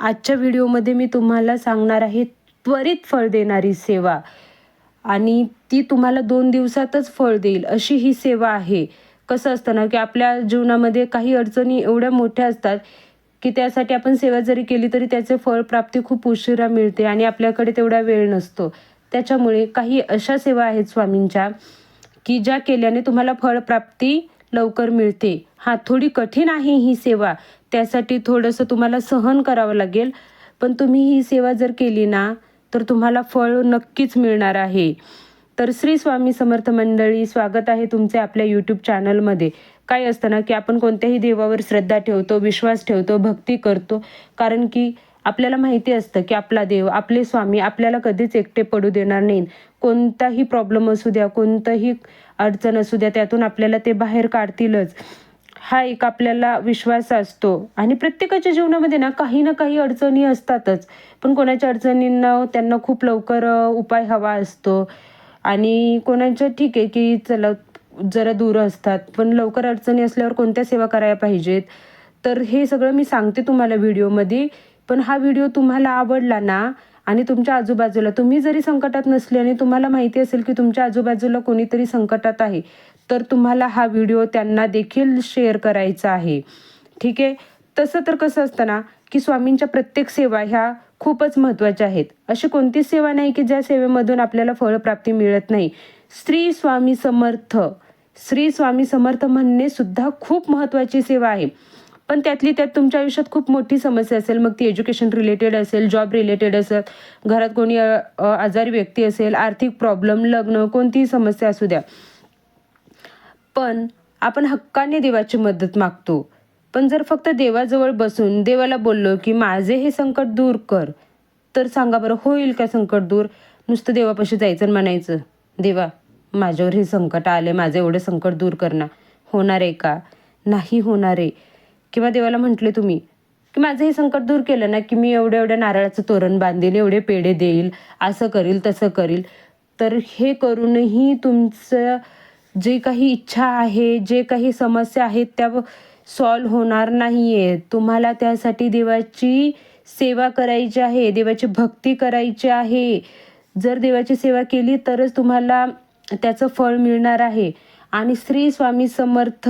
आजच्या व्हिडिओमध्ये मी तुम्हाला सांगणार आहे त्वरित फळ देणारी सेवा. आणि ती तुम्हाला दोन दिवसातच फळ देईल अशी ही सेवा आहे. कसं असतं ना की आपल्या जीवनामध्ये काही अडचणी एवढ्या मोठ्या असतात की त्यासाठी आपण सेवा जरी केली तरी त्याचे फळ प्राप्ती खूप उशिरा मिळते आणि आपल्याकडे तेवढा वेळ नसतो. त्याच्यामुळे काही अशा सेवा आहेत स्वामींच्या की ज्या केल्याने तुम्हाला फळप्राप्ती लवकर मिळते. हा थोडी कठीण आहे ही सेवा त्यासाठी थोडंसं तुम्हाला सहन करावं लागेल. पण तुम्ही ही सेवा जर केली ना तर तुम्हाला फळ नक्कीच मिळणार आहे. तर श्री स्वामी समर्थ मंडळी स्वागत आहे तुमचे आपल्या यूट्यूब चॅनलमध्ये काय असतं ना की आपण कोणत्याही देवावर श्रद्धा ठेवतो विश्वास ठेवतो भक्ती करतो. कारण की आपल्याला माहिती असतं की आपला देव आपले स्वामी आपल्याला कधीच एकटे पडू देणार नाहीत कोणताही प्रॉब्लेम असू द्या कोणतंही अडचण असू द्या त्यातून आपल्याला ते बाहेर काढतीलच. हा एक आपल्याला विश्वास असतो. आणि प्रत्येकाच्या जीवनामध्ये ना काही ना काही अडचणी असतातच. पण कोणाच्या अडचणींना त्यांना खूप लवकर उपाय हवा असतो. आणि कोणाच्या ठीक आहे की चला जरा दूर असतात. पण लवकर अडचणी असल्यावर कोणत्या सेवा करायला पाहिजेत? तर हे सगळं मी सांगते तुम्हाला व्हिडिओमध्ये. पण हा व्हिडिओ तुम्हाला आवडला ना आणि तुमच्या आजूबाजूला तुम्ही जरी संकटात नसले आणि तुम्हाला माहिती असेल की तुमच्या आजूबाजूला कोणीतरी संकटात आहे तर तुम्हाला हा व्हिडिओ त्यांना देखील शेअर करायचा आहे. ठीक आहे? तसं तर कसं असतं ना की स्वामींच्या प्रत्येक सेवा ह्या खूपच महत्त्वाच्या आहेत. अशी कोणतीच सेवा नाही की ज्या सेवेमधून आपल्याला फळप्राप्ती मिळत नाही. श्री स्वामी समर्थ. श्री स्वामी समर्थ म्हणणे सुद्धा खूप महत्त्वाची सेवा आहे. पण त्यातली त्यात तुमच्या आयुष्यात खूप मोठी समस्या असेल मग ती एज्युकेशन रिलेटेड असेल जॉब रिलेटेड असेल घरात कोणी आजारी व्यक्ती असेल आर्थिक प्रॉब्लेम लग्न कोणतीही समस्या असू द्या. पण आपण हक्काने देवाची मदत मागतो. पण जर फक्त देवाजवळ बसून देवाला बोललो की माझे हे संकट दूर कर तर सांगा बरं होईल का संकट दूर? नुसतं देवापाशी जायचं आणि म्हणायचं देवा माझ्यावर हे संकट आले माझे एवढे संकट दूर करणार होणार आहे का? नाही होणार आहे. किंवा देवाला म्हटले तुम्ही की माझं हे संकट दूर केलं ना की मी एवढ्या एवढ्या नारळाचं तोरण बांधेल एवढे पेढे देईल असं करील तसं करील. तर हे करूनही तुमचं जे काही इच्छा आहे जे काही समस्या आहेत त्या सॉल्व होणार नाही आहे तुम्हाला त्यासाठी देवाची सेवा करायची आहे देवाची भक्ती करायची आहे. जर देवाची सेवा केली तरच तुम्हाला त्याचं फळ मिळणार आहे. आणि श्री स्वामी समर्थ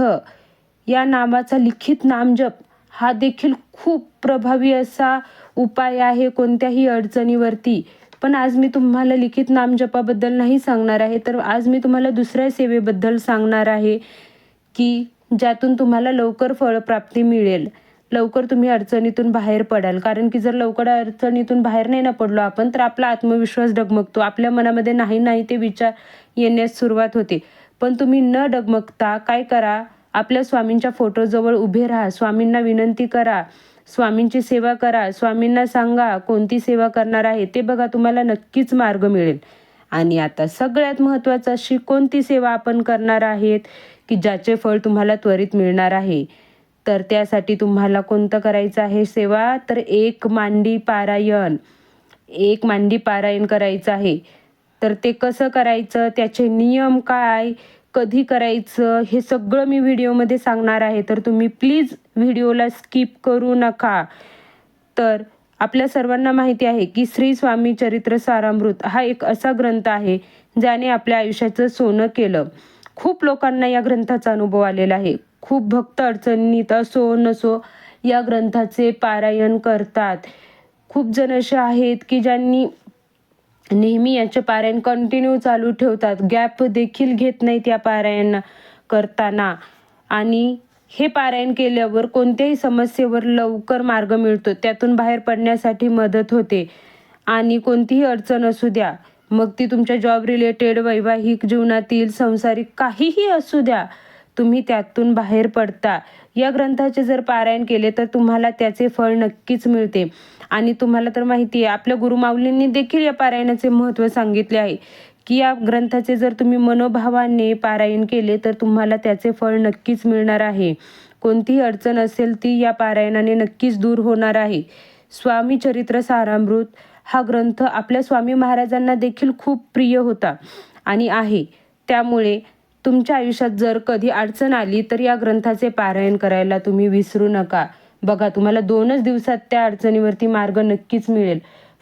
या नामाचा लिखित नामजप हा देखील खूप प्रभावी असा उपाय आहे कोणत्याही अडचणीवरती. पण आज मी तुम्हाला लिखित नामजपाबद्दल नाही सांगणार आहे तर आज मी तुम्हाला दुसऱ्या सेवेबद्दल सांगणार आहे की ज्यातून तुम्हाला लवकर फळप्राप्ती मिळेल. लवकर तुम्ही अडचणीतून बाहेर पडाल. कारण की जर लवकर अडचणीतून बाहेर नाही ना पडलो आपण तर आपला आत्मविश्वास डगमगतो. आपल्या मनामध्ये नाही नाही ते विचार येण्यास सुरुवात होते. पण तुम्ही न डगमगता काय करा? आपल्या स्वामींच्या फोटोजवळ उभे राहा. स्वामींना विनंती करा. स्वामींची सेवा करा स्वामींना सांगा कोणती सेवा करणार आहे ते बघा तुम्हाला नक्कीच मार्ग मिळेल. आणि आता सगळ्यात महत्त्वाचं अशी कोणती सेवा आपण करणार आहेत की ज्याचे फळ तुम्हाला त्वरित मिळणार आहे. तर त्यासाठी तुम्हाला कोणतं करायचं आहे सेवा? तर एक मांडी पारायण. एक मांडी पारायण करायचं आहे. तर ते कसं करायचं त्याचे नियम काय कधी करायचं हे सगळं मी व्हिडिओमध्ये सांगणार आहे. तर तुम्ही प्लीज व्हिडिओला स्किप करू नका. तर आपल्या सर्वांना माहिती आहे की श्री स्वामी चरित्र सारामृत हा एक असा ग्रंथ आहे ज्याने आपल्या आयुष्याचं सोनं केलं. खूप लोकांना या ग्रंथाचा अनुभव आलेला आहे. खूप भक्त अडचणीत असो नसो या ग्रंथाचे पारायण करतात. खूप जण असे आहेत की ज्यांनी नेहमी याचे पारायण कंटिन्यू चालू ठेवतात. गॅप देखील घेत नाहीत या पारायण करताना. आणि हे पारायण केल्यावर कोणत्याही समस्येवर लवकर मार्ग मिळतो. त्यातून बाहेर पडण्यासाठी मदत होते. आणि कोणतीही अडचण असू द्या. मग ती तुमच्या जॉब रिलेटेड वैवाहिक जीवनातील संसारिक काहीही असू द्या. तुम्ही त्यातून बाहेर पडता. या ग्रंथाचे जर पारायण केले तर तुम्हाला त्याचे फळ नक्कीच मिळते. आणि तुम्हाला तर माहिती आहे आपल्या गुरुमाऊलींनी देखील या पारायणाचे महत्त्व सांगितले आहे. की या ग्रंथाचे जर तुम्ही मनोभावाने पारायण केले तर तुम्हाला त्याचे फळ नक्कीच मिळणार आहे. कोणतीही अडचण असेल ती या पारायणाने नक्कीच दूर होणार आहे. स्वामी चरित्र सारामृत हा ग्रंथ आपल्या स्वामी महाराजांना देखील खूप प्रिय होता आणि आहे. त्यामुळे तुमच्या आयुष्यात जर कधी अडचण आली तर या ग्रंथाचे पारायण करायला तुम्ही विसरू नका. बघा तुम्हाला दोनच दिवसात त्या अडचणीवरती मार्ग नक्कीच मिळेल.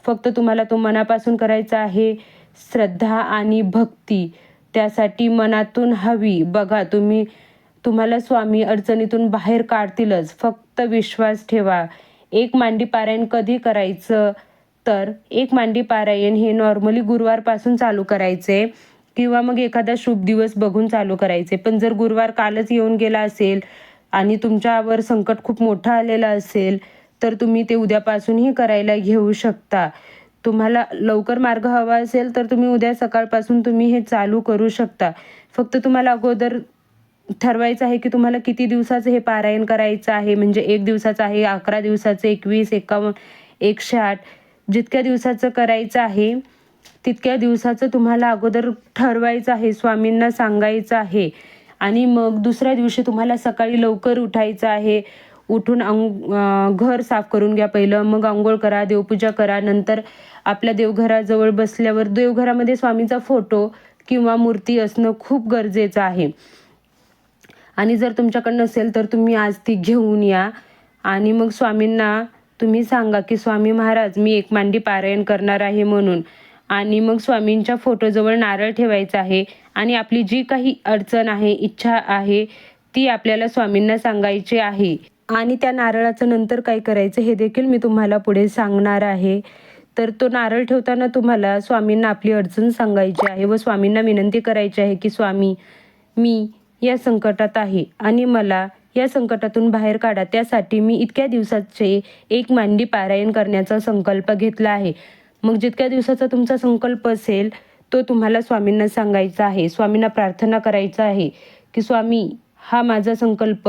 फक्त तुम्हाला तो मनापासून करायचा आहे श्रद्धा आणि भक्ती त्यासाठी मनातून हवी. बघा तुम्ही तुम्हाला स्वामी अडचणीतून बाहेर काढतीलच. फक्त विश्वास ठेवा. एक मांडी पारायण कधी करायचं? तर एक मांडी पारायण हे नॉर्मली गुरुवारपासून चालू करायचे किंवा मग एखादा शुभ दिवस बघून चालू करायचे. पण जर गुरुवार कालच येऊन गेला असेल आणि तुमच्यावर संकट खूप मोठं आलेलं असेल तर तुम्ही ते उद्यापासूनही करायला घेऊ शकता. तुम्हाला लवकर मार्ग हवा असेल तर तुम्ही उद्या सकाळपासून तुम्ही हे चालू करू शकता. फक्त तुम्हाला अगोदर ठरवायचं आहे की तुम्हाला किती दिवसाचं हे पारायण करायचं आहे. म्हणजे एक दिवसाचं आहे अकरा दिवसाचं एकवीस एकावन्न एकशे आठ जितक्या दिवसाचं करायचं आहे तितक्या दिवसाचं तुम्हाला अगोदर ठरवायचं आहे स्वामींना सांगायचं आहे. आणि मग दुसऱ्या दिवशी तुम्हाला सकाळी लवकर उठायचं आहे. उठून अंग घर साफ करून घ्या पहिलं. मग आंघोळ करा देवपूजा करा. नंतर आपल्या देवघराजवळ बसल्यावर देवघरामध्ये स्वामीचा फोटो किंवा मूर्ती असणं खूप गरजेचं आहे. आणि जर तुमच्याकडं नसेल तर तुम्ही आज ती घेऊन या. आणि मग स्वामींना तुम्ही सांगा की स्वामी महाराज मी एक मांडी पारायण करणार आहे म्हणून. आणि मग स्वामींच्या फोटोजवळ नारळ ठेवायचा आहे. आणि आपली जी काही अडचण आहे इच्छा आहे ती आपल्याला स्वामींना सांगायची आहे. आणि त्या नारळाचं नंतर काय करायचं हे देखील मी तुम्हाला पुढे सांगणार आहे. तर तो नारळ ठेवताना तुम्हाला स्वामींना आपली अडचण सांगायची आहे व स्वामींना विनंती करायची आहे की स्वामी मी या संकटात आहे आणि मला या संकटातून बाहेर काढा. त्यासाठी मी इतक्या दिवसाचे एक मांडी पारायण करण्याचा संकल्प घेतला आहे. मग जितक्या दिवसाचा तुमचा संकल्प असेल तो तुम्हाला स्वामींना सांगायचा आहे. स्वामींना प्रार्थना करायचा आहे की स्वामी हा माझा संकल्प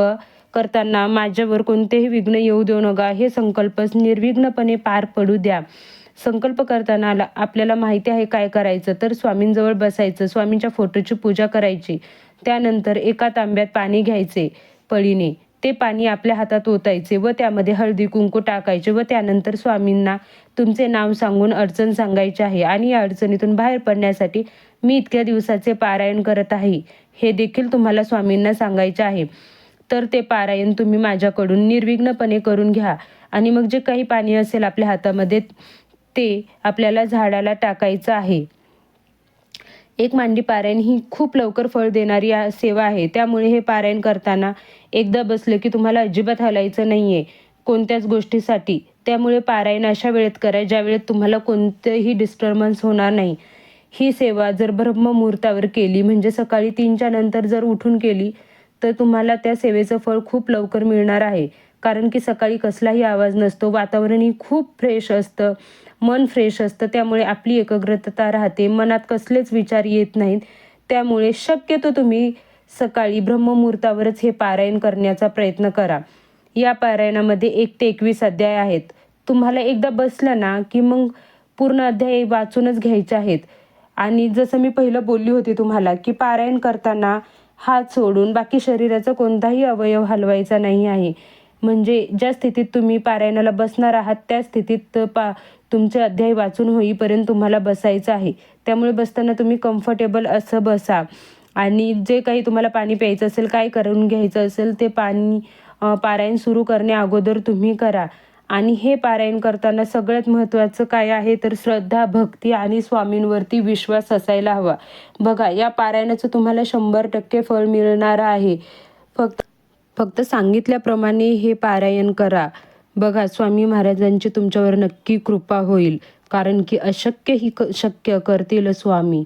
करताना माझ्यावर कोणतेही विघ्न येऊ देऊ नका. हे संकल्प निर्विघ्नपणे पार पडू द्या. संकल्प करताना आपल्याला माहिती आहे काय करायचं. तर स्वामींजवळ बसायचं. स्वामींच्या फोटोची पूजा करायची. त्यानंतर एका तांब्यात पाणी घ्यायचे पळीने. ते पाणी आपल्या हातात ओतायचे व त्यामध्ये हळदी कुंकू टाकायचे व त्यानंतर स्वामींना तुमचे नाव सांगून अडचण सांगायची आहे आणि या अडचणीतून बाहेर पडण्यासाठी मी इतक्या दिवसाचे पारायण करत आहे. हे देखील तुम्हाला स्वामींना सांगायचे आहे. तर ते पारायण तुम्ही माझ्याकडून निर्विघ्नपणे करून घ्या. आणि मग जे काही पाणी असेल आपल्या हातामध्ये ते आपल्याला झाडाला टाकायचं आहे. एक मांडी पारायण ही खूप लवकर फळ देणारी सेवा आहे. त्यामुळे हे पारायण करताना एकदा बसलं की तुम्हाला अजिबात हलायचं नाही आहे कोणत्याच गोष्टीसाठी. त्यामुळे पारायण अशा वेळेत करा ज्या वेळेत तुम्हाला कोणतंही डिस्टर्बन्स होणार नाही. ही सेवा जर ब्रह्ममुहूर्तावर केली म्हणजे सकाळी तीनच्या नंतर जर उठून केली तर तुम्हाला त्या सेवेचं फळ खूप लवकर मिळणार आहे. कारण की सकाळी कसलाही आवाज नसतो वातावरणही खूप फ्रेश असतं मन फ्रेश असतं. त्यामुळे आपली एकाग्रता राहते मनात कसलेच विचार येत नाहीत. त्यामुळे शक्यतो तुम्ही सकाळी ब्रह्ममुहूर्तावरच हे पारायण करण्याचा प्रयत्न करा. या पारायणामध्ये एक ते एकवीस अध्याय आहेत. तुम्हाला एकदा बसलं ना की मग पूर्ण अध्याय वाचूनच घ्यायचे आहेत. आणि जसं मी पहिलं बोलली होती तुम्हाला की पारायण करताना हात सोडून बाकी शरीराचा कोणताही अवयव हलवायचा नाही आहे. म्हणजे ज्या स्थितीत तुम्ही पारायणाला बसणार आहात त्या स्थितीत पा तुमचे अध्याय वाचून होईपर्यंत तुम्हाला बसायचं आहे. त्यामुळे बसताना तुम्ही कम्फर्टेबल असं बसा. आणि जे काही तुम्हाला पाणी प्यायचं असेल काय करून घ्यायचं असेल ते पाणी पारायण सुरू करण्या अगोदर तुम्ही करा. आणि हे पारायण करताना सगळ्यात महत्त्वाचं काय आहे तर श्रद्धा भक्ती आणि स्वामींवरती विश्वास असायला हवा. बघा या पारायणाचं तुम्हाला शंभर टक्के फळ मिळणार आहे. फक्त फक्त सांगितल्याप्रमाणे हे पारायण करा. बघा स्वामी महाराजांची तुमच्यावर नक्की कृपा होईल. कारण की अशक्य ही क शक्य करतील स्वामी.